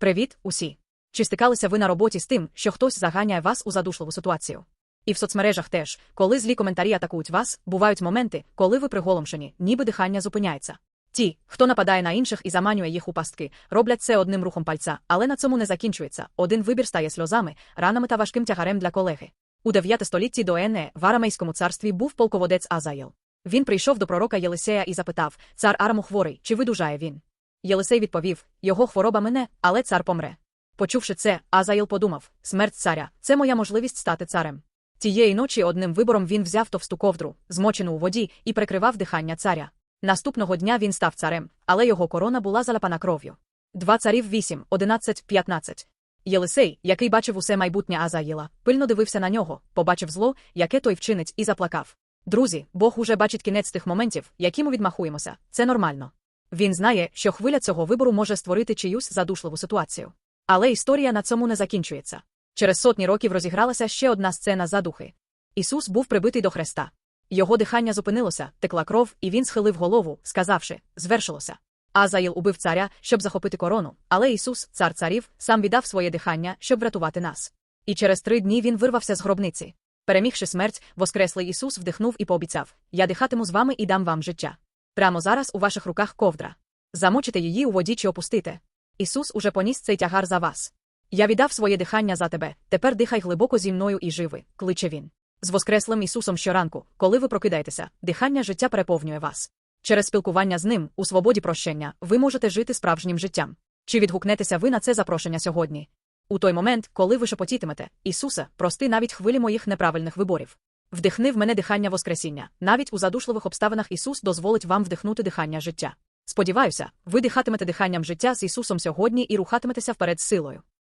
Привіт, усі! Чи стикалися ви на роботі з тим, що хтось заганяє вас у задушливу ситуацію? І в соцмережах теж, коли злі коментарі атакують вас, бувають моменти, коли ви приголомшені, ніби дихання зупиняється. Ті, хто нападає на інших і заманює їх у пастки, роблять це одним рухом пальця, але на цьому не закінчується. Один вибір стає сльозами, ранами та важким тягарем для колеги. У 9 столітті до Ене в Арамейському царстві був полководець Азаєл. Він прийшов до пророка Єлисея і запитав: Цар Араму хворий, чи видужає він? Єлисей відповів: Його хвороба мине, але цар помре. Почувши це, Азаїл подумав: смерть царя це моя можливість стати царем. Тієї ночі одним вибором він взяв товсту ковдру, змочену у воді, і прикривав дихання царя. Наступного дня він став царем, але його корона була заляпана кров'ю. Два царів 8, 11, 15. Єлисей, який бачив усе майбутнє Азаїла, пильно дивився на нього, побачив зло, яке той вчинить, і заплакав. Друзі, Бог уже бачить кінець тих моментів, які ми відмахуємося. Це нормально. Він знає, що хвиля цього вибору може створити чиюсь задушливу ситуацію. Але історія на цьому не закінчується. Через сотні років розігралася ще одна сцена задухи. Ісус був прибитий до хреста. Його дихання зупинилося, текла кров, і він схилив голову, сказавши звершилося. Азаїл убив царя, щоб захопити корону, але Ісус, цар царів, сам віддав своє дихання, щоб врятувати нас. І через три дні він вирвався з гробниці. Перемігши смерть, воскреслий Ісус вдихнув і пообіцяв: Я дихатиму з вами і дам вам життя. Прямо зараз у ваших руках ковдра. Замочите її у воді чи опустите. Ісус уже поніс цей тягар за вас. Я віддав своє дихання за тебе, тепер дихай глибоко зі мною і живи, кличе він. З Воскреслим Ісусом щоранку, коли ви прокидаєтеся, дихання життя переповнює вас. Через спілкування з ним, у свободі прощення, ви можете жити справжнім життям. Чи відгукнетеся ви на це запрошення сьогодні? У той момент, коли ви шепотітимете, Ісусе, прости навіть хвилі моїх неправильних виборів. Вдихни в мене дихання Воскресіння. Навіть у задушливих обставинах Ісус дозволить вам вдихнути дихання життя. Сподіваюся, ви дихатимете диханням життя з Ісусом сьогодні і рухатиметеся вперед силою.